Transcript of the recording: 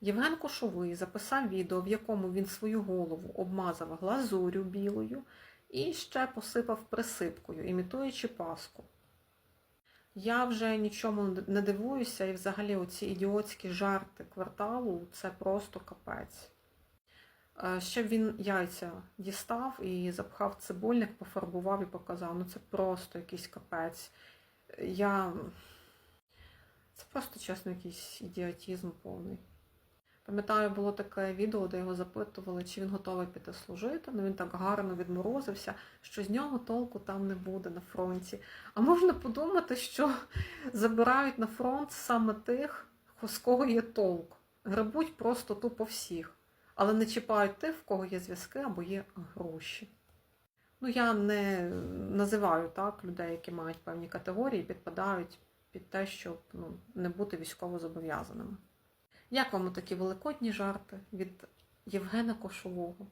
Євген Кошовий записав відео, в якому він свою голову обмазав глазурю білою і ще посипав присипкою, імітуючи паску. Я вже нічому не дивуюся, і взагалі оці ідіотські жарти кварталу це просто капець. Е, Ще б він яйця дістав і запхав цибульник, пофарбував і показав. Ну це просто якийсь капець. Я. Це просто чесно якийсь ідіотізм повний. Пам'ятаю, було таке відео, де його запитували, чи він готовий піти служити. Ну він так гарно відморозився, що з нього толку там не буде на фронті. А можна подумати, що забирають на фронт саме тих, з кого є толк. Грабуть просто тупо всіх, але не чіпають тих, в кого є зв'язки або є гроші. Ну, я не називаю так людей, які мають певні категорії, підпадають під те, щоб ну, не бути військово зобов'язаними. Як вам такі великодні жарти від Євгена Кошового?